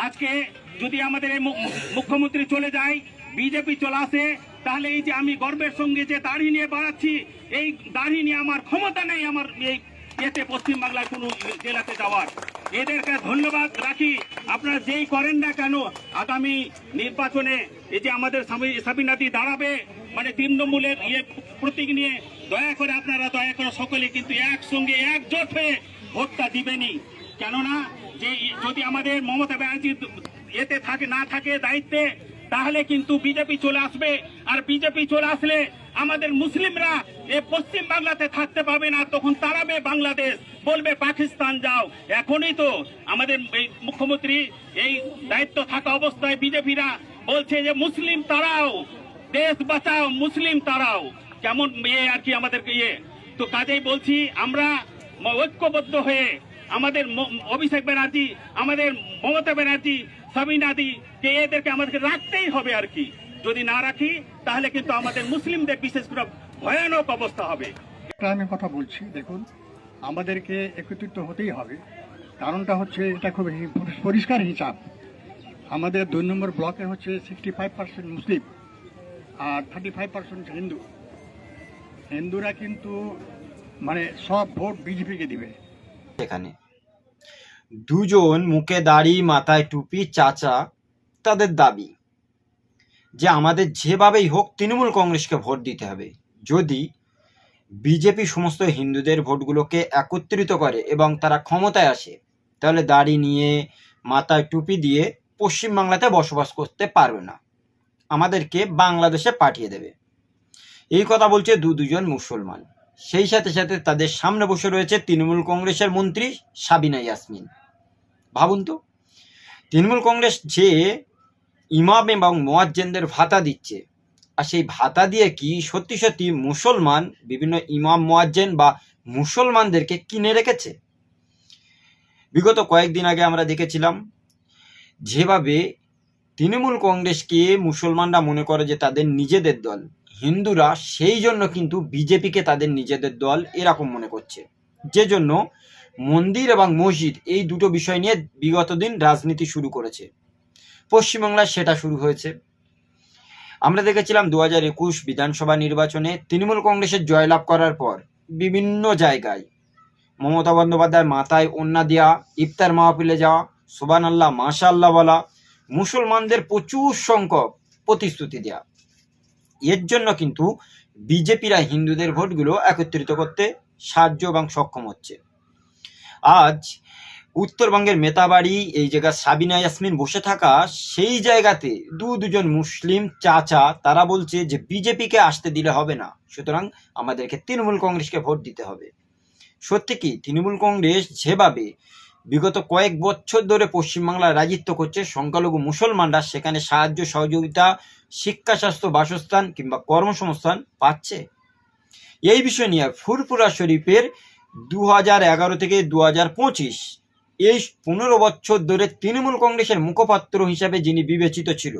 আজকে যদি আমাদের এই মুখ্যমন্ত্রী চলে যায়, বিজেপি চলে আসে, তাহলে এই যে আমি গর্বের সঙ্গে যে দাড়ি নিয়ে বাড়াচ্ছি, এই দাড়ি নিয়ে আমার ক্ষমতা নেই আমার এই এতে পশ্চিমবাংলার কোনো জেলাতে যাওয়ার। এদেরকে ধন্যবাদ রাখি। আপনারা যেই করেন না কেন, আগামী নির্বাচনে এই যে আমাদের সাবি- সাবিনাদি দাঁড়াবে মানে তৃণমূলের ইয়ে প্রতীক নিয়ে দয়া করে আপনারা দয়া করে সকলে কিন্তু একসঙ্গে একজোট হয়ে ভোটটা দিবেনই। কেননা যে যদি আমাদের মমতা ব্যানার্জি এতে থাকে, না থাকে দায়িত্বে, তাহলে কিন্তু বিজেপি চলে আসবে। আর বিজেপি চলে আসলে আমাদের মুসলিমরা এ পশ্চিম বাংলাতে থাকতে পাবে না, তখন তাড়াবে বাংলাদেশ বলবে, পাকিস্তান যাও। এখনই তো আমাদের মুখ্যমন্ত্রী এই দায়িত্ব থাকা অবস্থায় বিজেপিরা বলছে যে, মুসলিম তারাও, দেশ বাঁচাও, মুসলিম তারাও। কেমন ইয়ে আর কি আমাদেরকে ইয়ে। তো কাজেই বলছি, আমরা ঐক্যবদ্ধ হয়ে আমাদের ম- অভিষেক ব্যানার্জি আমাদের মমতা ব্যানার্জি সাবিনাদি কে এদেরকে আমাদেরকে রাখতেই হবে আর কি। যদি না রাখি তাহলে কিন্তু আমাদের মুসলিমদের বিশেষ করে ভয়ানক অবস্থা হবে। একটা আমি কথা বলছি দেখুন আমাদেরকে একত্রিত হতেই হবে। কারণটা হচ্ছে এটা খুব পরিষ্কার হিসাব আমাদের দুই নম্বর ব্লকে হচ্ছে সিক্সটি ফাইভ পার্সেন্ট মুসলিম আর থার্টি ফাইভ পার্সেন্ট হিন্দু। হিন্দুরা কিন্তু মানে সব ভোট বিজেপিকে দিবে। এখানে। দুজন মুখে দাড়ি, মাথায় টুপি, চাচা, তাদের দাবি যে আমাদের যেভাবেই হোক তৃণমূল কংগ্রেসকে ভোট দিতে হবে। যদি বিজেপি সমস্ত হিন্দুদের ভোটগুলোকে একত্রিত করে এবং তারা ক্ষমতায় আসে, তাহলে দাড়ি নিয়ে, মাথায় টুপি দিয়ে পশ্চিমবাংলাতে বসবাস করতে পারবে না। আমাদেরকে বাংলাদেশে পাঠিয়ে দেবে। এই কথা বলছে দু দুজন মুসলমান। সেই সাথে সাথে তাদের সামনে বসে রয়েছে তৃণমূল কংগ্রেসের মন্ত্রী সাবিনা ইয়াসমিন। ভাবুন তো, তৃণমূল কংগ্রেস যে ইমাম এবং মোয়াজ্জেনদের ভাতা দিচ্ছে, আর সেই ভাতা দিয়ে কি সত্যি সত্যি মুসলমান বিভিন্ন ইমাম, মোয়াজ্জেন বা মুসলমানদেরকে কিনে রেখেছে? বিগত কয়েকদিন আগে আমরা দেখেছিলাম, যেভাবে তৃণমূল কংগ্রেসকে মুসলমানরা মনে করে যে তাদের নিজেদের দল হিন্দুরা সেই জন্য কিন্তু বিজেপিকে তাদের নিজেদের দল এরকম মনে করছে। যে জন্য মন্দির এবং মসজিদ এই দুটো বিষয় নিয়ে বিগত দিন রাজনীতি শুরু করেছে। পশ্চিমবাংলায় সেটা শুরু হয়েছে। আমরা দেখেছিলাম দু হাজার একুশ বিধানসভা নির্বাচনে তৃণমূল কংগ্রেসের জয়লাভ করার পর বিভিন্ন জায়গায় মমতা বন্দ্যোপাধ্যায় মাথায় ওন্না দেওয়া ইফতার মাহফিলে যাওয়া সোবান আল্লাহ মাশা আল্লাহ বলা, মুসলমানদের প্রচুর সংখ্যক প্রতিশ্রুতি দেওয়া এর জন্য কিন্তু বিজেপিরা হিন্দুদের ভোটগুলো একত্রিত করতে সাহায্য এবং সক্ষম হচ্ছে। আজ উত্তরবঙ্গের মেতাবাড়ি, এই জায়গা সাবিনা ইয়াসমিন বসে থাকা, সেই জায়গাতে দু দুজন মুসলিম চাচা, তারা বলছে যে বিজেপিকে আসতে দিলে হবে না, সুতরাং আমাদেরকে তৃণমূল কংগ্রেসকে ভোট দিতে হবে। সত্যি কি, তৃণমূল কংগ্রেস যেভাবে বিগত কয়েক বছর ধরে পশ্চিমবাংলায় রাজিত্ব করছে সংখ্যালঘু মুসলমানরা। সেখানে সাহায্য, সহযোগিতা, শিক্ষা, স্বাস্থ্য, বাসস্থান কিংবা কর্মসংস্থান পাচ্ছে। এই বিষয় নিয়ে ফুরফুরা শরীফের দু হাজার এগারো থেকে দু হাজার পঁচিশ এই পনেরো বছর ধরে তৃণমূল কংগ্রেসের মুখপাত্র হিসাবে যিনি বিবেচিত ছিল,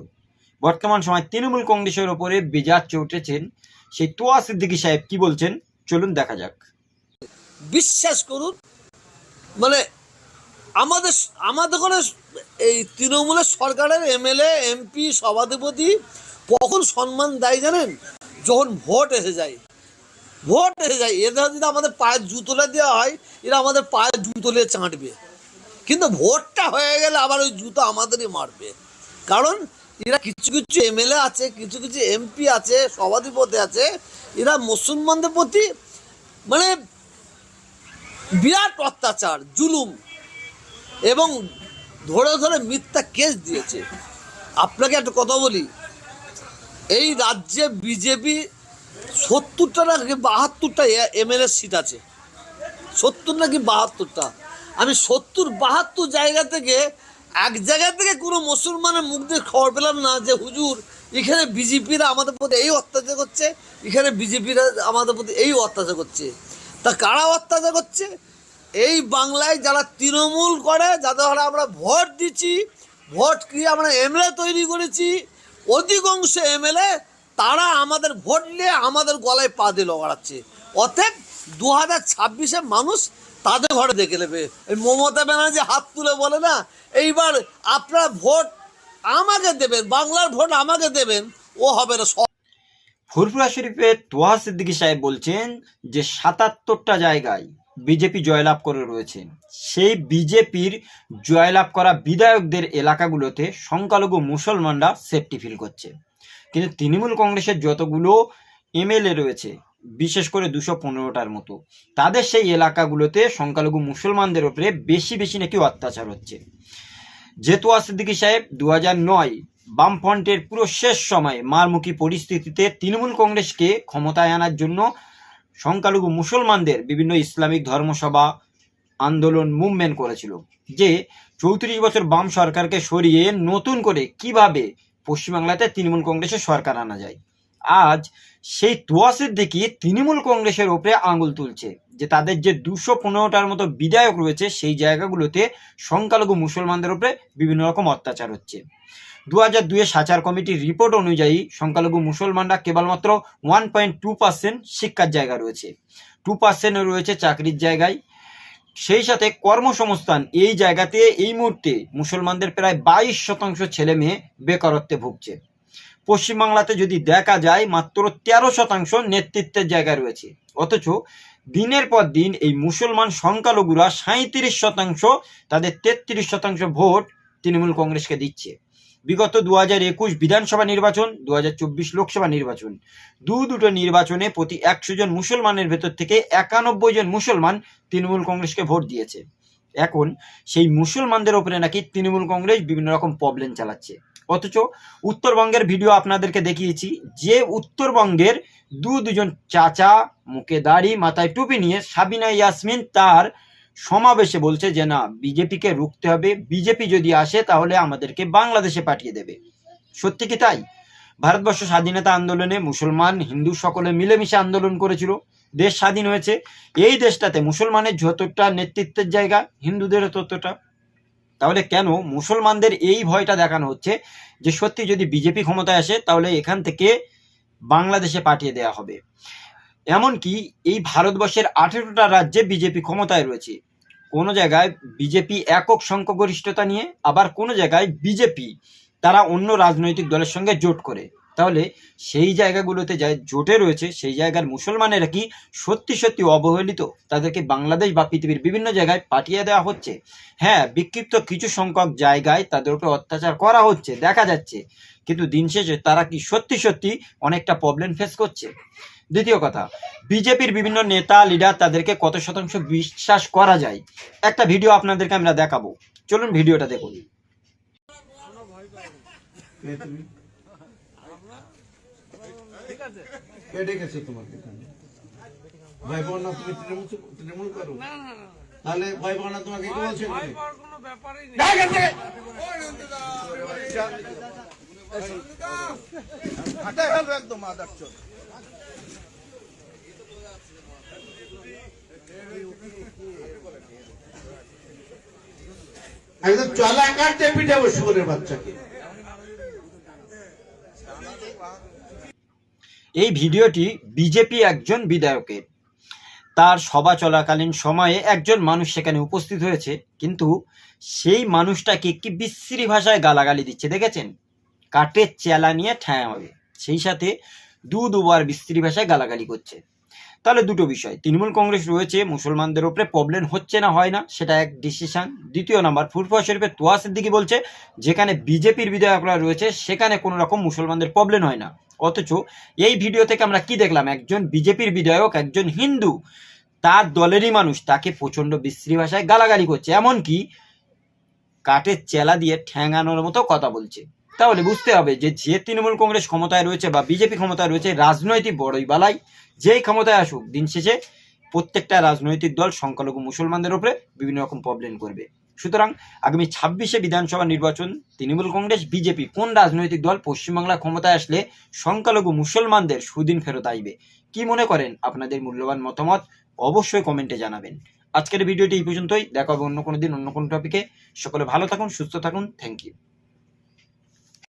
বর্তমান সময় তৃণমূল কংগ্রেসের ওপরে বেজার চৌটেছেন সেই তোয়া সিদ্দিকী সাহেব। কি বলছেন? চলুন দেখা যাক। বিশ্বাস করুন মানে আমাদের আমাদের কোনো এই তৃণমূলের সরকারের এমএলএ, এমপি, সভাধিপতি কখন সম্মান দেয় জানেন? যখন ভোট এসে যায়। ভোট এসে যায়। এদের যদি আমাদের পায়ের জুতোলে দেওয়া হয়, এরা আমাদের পায়ের জুতোলে চাঁটবে। কিন্তু ভোটটা হয়ে গেলে আবার ওই জুতো আমাদেরই মারবে। কারণ এরা কিছু কিছু এমএলএ আছে, কিছু কিছু এমপি আছে, সভাধিপতি আছে। এরা মুসলমানদের প্রতি মানে বিরাট অত্যাচার, জুলুম। এবং ধরে ধরে মিথ্যা কেস দিয়েছে। আপনাকে একটা কথা বলি, এই রাজ্যে বিজেপি সত্তরটা নাকি বাহাত্তরটা এমএলএ সিট আছে? সত্তর নাকি বাহাত্তরটা? আমি সত্তর বাহাত্তর জায়গা থেকে এক জায়গা থেকে কোনো মুসলমানের মুখ দিয়ে খবর পেলাম না যে হুজুর, এখানে বিজেপিরা আমাদের প্রতি এই অত্যাচার করছে, এখানে বিজেপিরা আমাদের প্রতি এই অত্যাচার করছে। তা কারা অত্যাচার করছে? এই বাংলায় যারা তৃণমূল করে, যাদের আমরা ভোট দিচ্ছি, ভোট কি আমরা এমএলএ তৈরি করেছি, অধিকাংশ এমএলএ তারা আমাদের ভোট নিয়ে আমাদের গলায় পা দিয়ে লগাচ্ছে অতএব দু হাজার ছাব্বিশে মানুষ তাদের ঘরে দেখে নেবে। এই মমতা ব্যানার্জি হাত তুলে বলে না, এইবার আপনার ভোট আমাকে দেবেন, বাংলার ভোট আমাকে দেবেন, ও হবে না সব। ফুরফুরা শরীফের তোহা সিদ্দিকী সাহেব বলছেন যে সাতাত্তরটা জায়গায় বিজেপি জয়লাভ করে রয়েছে। সেই বিজেপির জয়লাভ করা বিধায়কদের এলাকাগুলোতে সংখ্যালঘু মুসলমানরা সেফটি ফিল করছে। কিন্তু তৃণমূল কংগ্রেসের যতগুলো এমএলএ রয়েছে, বিশেষ করে দুশো পনেরোটার মতো, তাদের সেই এলাকাগুলোতে সংখ্যালঘু মুসলমানদের উপরে বেশি বেশি নাকি অত্যাচার হচ্ছে। জেতুয়া সিদ্দিকী সাহেব দু নয় বামফ্রন্টের পুরো শেষ সময়ে মারমুখী পরিস্থিতিতে তৃণমূল কংগ্রেসকে ক্ষমতায় আনার জন্য সংখ্যালঘু মুসলমানদের বিভিন্ন ইসলামিক ধর্মসভা, আন্দোলন, মুভমেন্ট করেছিল যে চৌত্রিশ বছর বাম সরকারকে সরিয়ে নতুন করে কীভাবে পশ্চিমবাংলাতে তৃণমূল কংগ্রেসের সরকার আনা যায়। আজ সেই তোয়াসের দেখি তৃণমূল কংগ্রেসের ওপরে আঙুল তুলছে যে তাদের যে দুশো পনেরোটার মতো বিধায়ক রয়েছে সেই জায়গাগুলোতে সংখ্যালঘু মুসলমানদের ওপরে বিভিন্ন রকম অত্যাচার হচ্ছে। দু হাজার দুয়ে সাচার কমিটির রিপোর্ট অনুযায়ী সংখ্যালঘু মুসলমানরা কেবলমাত্র ওয়ান পয়েন্ট টু পার্সেন্ট শিক্ষার জায়গা রয়েছে। টু পার্সেন্ট রয়েছে চাকরির জায়গায়। সেই সাথে কর্মসংস্থান, এই জায়গাতে এই মুহূর্তে মুসলমানদের প্রায় বাইশ শতাংশ ছেলে মেয়ে বেকারত্বে ভুগছে। পশ্চিমবাংলাতে যদি দেখা যায়, মাত্র তেরো শতাংশ নেতৃত্বের জায়গা রয়েছে। অথচ দিনের পর দিন এই মুসলমান সংখ্যালঘুরা সাঁত্রিশ শতাংশ, তাদের তেত্রিশ শতাংশ ভোট তৃণমূল কংগ্রেসকে দিচ্ছে। বিগত দু হাজার একুশ বিধানসভা নির্বাচন দু হাজার চব্বিশ লোকসভা নির্বাচন। দু দুটো নির্বাচনে প্রতি একশো জন মুসলমানের ভেতর থেকে একানব্বই জন মুসলমান তৃণমূল কংগ্রেসকে ভোট দিয়েছে। এখন সেই মুসলমানদের ওপরে নাকি তৃণমূল কংগ্রেস বিভিন্ন রকম প্রবলেম চালাচ্ছে। অথচ উত্তরবঙ্গের ভিডিও আপনাদেরকে দেখিয়েছি, যে উত্তরবঙ্গের দু দুজন চাচা মুখে দাড়ি মাথায় টুপি নিয়ে সাবিনা ইয়াসমিন তার সমাবেশে বলছে যে, না, বিজেপিকে রুখতে হবে। বিজেপি যদি আসে, তাহলে আমাদেরকে বাংলাদেশে পাঠিয়ে দেবে। সত্যি কি তাই? ভারতবর্ষ স্বাধীনতা আন্দোলনে মুসলমান, হিন্দু সকলে মিলেমিশে আন্দোলন করেছিল। দেশ স্বাধীন হয়েছে। এই দেশটাতে মুসলমানের যতটা নেতৃত্বের জায়গা হিন্দুদেরও ততটা। তাহলে কেন মুসলমানদের এই ভয়টা দেখানো হচ্ছে যে, সত্যি যদি বিজেপি ক্ষমতায় আসে, তাহলে এখান থেকে বাংলাদেশে পাঠিয়ে দেওয়া হবে। এমনকি এই ভারতবর্ষের আঠেরোটা রাজ্যে বিজেপি ক্ষমতায় রয়েছে। কোনো জায়গায় বিজেপি একক সংখ্যাগরিষ্ঠতা নিয়ে, আবার কোনো জায়গায় বিজেপি তারা অন্য রাজনৈতিক দলের সঙ্গে জোট করে। তাহলে সেই জায়গাগুলোতে যা জোটে রয়েছে, সেই জায়গার মুসলমানেরা কি সত্যি সত্যি অবহেলিত? তাদেরকে বাংলাদেশ বা পৃথিবীর বিভিন্ন জায়গায় পাঠিয়ে দেওয়া হচ্ছে? হ্যাঁ বিক্ষিপ্ত কিছু সংখ্যক জায়গায় তাদের উপরে অত্যাচার করা হচ্ছে, দেখা যাচ্ছে। কিন্তু দিন শেষে তারা কি সত্যি সত্যি অনেকটা প্রবলেম ফেস করছে? দ্বিতীয় কথা বিজেপির বিভিন্ন নেতা লিডার তাদেরকে কত শতাংশ বিশ্বাস করা যায় একটা ভিডিও আপনাদেরকে আমরা দেখাবো চলুন ভিডিওটা দেখুন তাহলে ভয় তোমাকে কে বলছে এখানে? একদম চলা কাটতে বাচ্চাকে। এই ভিডিওটি বিজেপি একজন বিধায়কের। তার সভা চলাকালীন সময়ে একজন মানুষ সেখানে উপস্থিত হয়েছে, কিন্তু সেই মানুষটাকে কি বিশ্রী ভাষায় গালাগালি দিচ্ছে দেখেছেন? কাঠের চেলা নিয়ে ঠ্যাঁ হবে। সেই সাথে দু দুবার বিশ্রী ভাষায় গালাগালি করছে। তাহলে দুটো বিষয়। তৃণমূল কংগ্রেস রয়েছে, মুসলমানদের উপরে প্রবলেম হচ্ছে না, হয় না, সেটা এক ডিসিশন দ্বিতীয় নাম্বার ফুরফুয়া শরীফের তোয়া সিদ্দিকি বলছে, যেখানে বিজেপির বিধায়করা রয়েছে, সেখানে কোনো রকম মুসলমানদের প্রবলেম হয় না। অথচ এই ভিডিও থেকে আমরা কি দেখলাম? একজন বিজেপির বিধায়ক, একজন হিন্দু, তার দলেরই মানুষ, তাকে প্রচণ্ড বিশ্রী ভাষায় গালাগালি করছে। এমনকি কাঠের চেলা দিয়ে ঠ্যাঙানোর মতো কথা বলছে। তাহলে বুঝতে হবে যে যে তৃণমূল কংগ্রেস ক্ষমতায় রয়েছে বা বিজেপি ক্ষমতায় রয়েছে রাজনৈতিক বড়ই বালাই যেই ক্ষমতায় আসুক, দিন শেষে প্রত্যেকটা রাজনৈতিক দল সংখ্যালঘু মুসলমানদের উপরে বিভিন্ন রকম প্রবলেম করবে। সুতরাং আগামী ছাব্বিশে বিধানসভা নির্বাচন, তৃণমূল কংগ্রেস, বিজেপি কোন রাজনৈতিক দল পশ্চিমবাংলা ক্ষমতায় আসলে সংখ্যালঘু মুসলমানদের সুদিন ফেরত আইবে? কি মনে করেন আপনাদের মূল্যবান মতামত? অবশ্যই কমেন্টে জানাবেন। আজকের ভিডিওটি এই পর্যন্তই। দেখা হবে অন্য কোনো দিন অন্য কোনো টপিকে সকলে ভালো থাকুন, সুস্থ থাকুন। Thank you